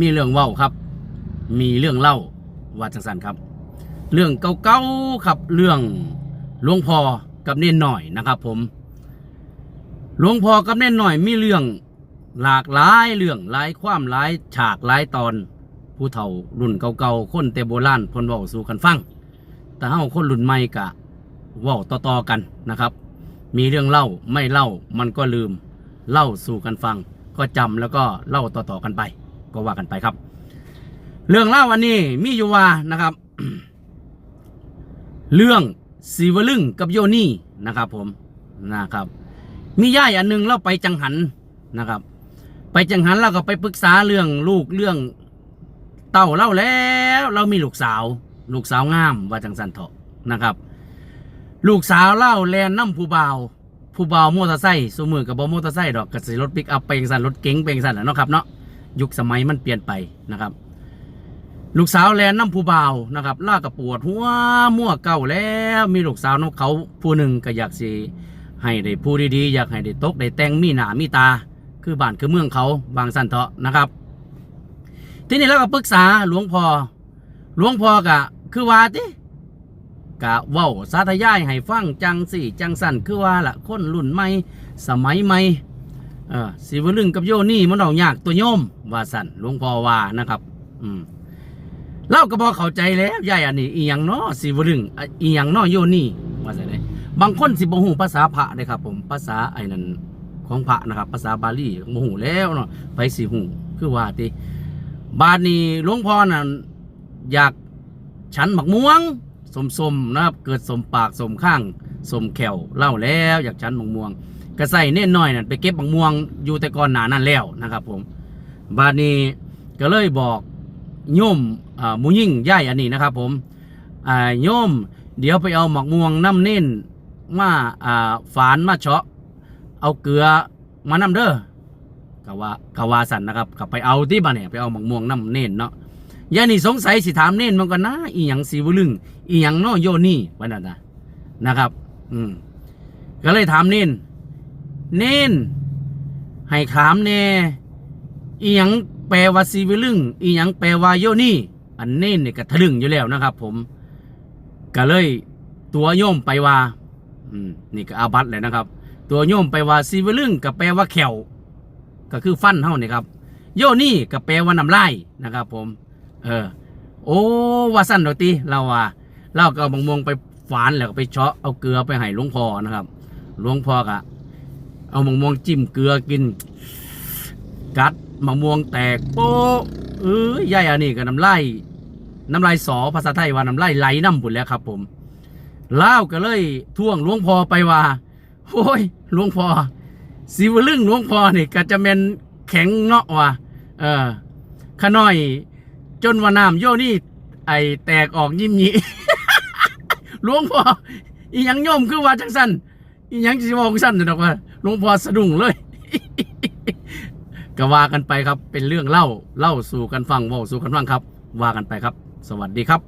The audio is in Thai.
มีเรื่องเว้าครับ มีเรื่องเล่าว่าจังสันครับ เรื่องเก่าๆครับเรื่องหลวงพ่อกับเน่นหน่อยนะครับ ผมหลวงพ่อกับเน่นหน่อยมีเรื่องหลากหลายเรื่องหลายความหลายฉากหลายตอน ผู้เฒ่ารุ่นเก่าๆคนแต่โบราณพนเว้าสู่กันฟัง แต่เฮาคนรุ่นใหม่กะเว้าต่อๆกันนะครับ มีเรื่องเล่าไม่เล่ามันก็ลืม เล่าสู่กันฟัง ก็จำแล้วก็เล่าต่อๆกันไป ก็ว่ากันไปครับ เรื่องเล่าวันนี้มีอยู่ว่านะครับ เรื่องสีวลึงกับโยนี่นะครับ ผมนะครับ มีย่ายอันหนึงเราไปจังหันนะครับ ไปจังหันเราก็ไปปรึกษาเรื่องลูกเรื่องเต้าเล่าแล้วเรามีลูกสาว ลูกสาวงามว่าจังสันเถาะนะครับ ลูกสาวเล่าแลนน้ำผู้เบาผู้เบามอเตอร์ไซค์สมือกับบอมอเตอร์ไซค์ดอกกระสีรถปิกอัพเป็นสันรถเก๋งเป็นสันแหละเนาะครับเนาะ ยุคสมัยมันเปลี่ยนไปนะครับ ลูกสาวแลนน้ำผู้บ่าวนะครับล่ากับปวดหัวมั่วเก่าแล้วมีลูกสาวนกเขาผู้หนึ่งก็อยากสิให้ได้ผู้ดีๆอยากให้ได้ตกได้แต่งมีหนามีตา คือบ้านคือเมืองเขาบางสันเถาะนะครับ ทีนี้เราก็ปรึกษาหลวงพ่อหลวงพ่อกะคือว่าติกะเว้าสาธยายให้ฟังจังสี่ จังสั่นคือว่าละคนรุ่นใหม่สมัยใหม่ เออสิวลึงกับโยนี่มันเอายากตัวโยมว่าสันหลวงพ่อว่านะครับ อืมเล่าก็บอกเข้าใจแล้วยายอันนี้อีหยังเนาะสิวลึงอะอีหยังเนาะโยนี่ว่าสันเลยบางคนสิบ่ฮู้ภาษาพระเด้ครับ ผมภาษาไอ้นั่นของพระนะครับ ภาษาบาลีบ่ฮู้แล้วเนาะไปสิฮู้คือว่าติบาดนี้หลวงพ่อนั่นอยากฉันหมักม่วงสมๆนะครับ เกิดสมปากสมข้างสมแขวเล่าแล้ว อยากชั้นบางม่วง กระใส่เน่นหน้อยนั่นไปเก็บบางม่วงอยู่แต่ก่อนหนานั่นแล้วนะครับ ผมบาดนี้ก็เลยบอกโยมมูยิ่งย่ายอันนี้นะครับ ผมโยมเดี๋ยวไปเอาหมักม่วงน้ำเน่นมาฝานมาเฉาะ เอาเกลือมานำเด้อกะว่ากะว่าสันนะครับกลับไปเอาที่บ้านเนี่ยไปเอาหมักม่วงน้ำเน่นเนาะยานี่สงสัยสิถามเน้นมันก็นะอีหยังสีวลึงอีหยังนอโยนี่วันนั้นนะนะครับ อืมก็เลยถามเน้น เน้นให้ถามแน่อีหยังแปลว่าสีวลึงอีหยังแปลว่าโยนี่ อันเน้นเนี่ยก็ทะลึ่งอยู่แล้วนะครับ ผมก็เลยตัวโยมไปว่าอืมนี่ก็อาบัตเลยนะครับ ตัวโยมไปว่าสีวลึงก็แปลว่าแขวก็คือฟันเท่านี่ครับ โยนี่ก็แปลว่าน้ำลายนะครับ ผม เออ โอ้ว่าสั้นดอกตีเราว่าเราก็เอาบางมวงไปฝานแล้วก็ไปเชาะเอาเกลือไปให้หลวงพ่อนะครับหลวงพ่อกะ เอาบางมวงจิ้มเกลือกิน กัดมะม่วงแตกโป๊ะเอ้ยยายอันนี้ก็น้ำลายน้ำลายสอภาษาไทยว่าน้ำลายไหลน้ำบุญแล้วครับ ผมเล่าวก็เลยท่วงหลวงพ่อไปว่าโอ้ยหลวงพ่อสิวลึงหลวงพ่อนี่ก็จะเป็นแข็งเนาะว่ะเออขน้อย จนว่าน้ำโยนี่ ไอแตกออกยิ้มหยีหลวงพ่ออีหยังโยมคือว่าจังสันอีหยังสิบอกสั้นเดอกว่า หลวงพ่อสะดุ้งเลยก็ว่ากันไปครับ เป็นเรื่องเล่าเล่าสู่กันฟังว่าสู่กันฟังครับ ว่ากันไปครับ สวัสดีครับ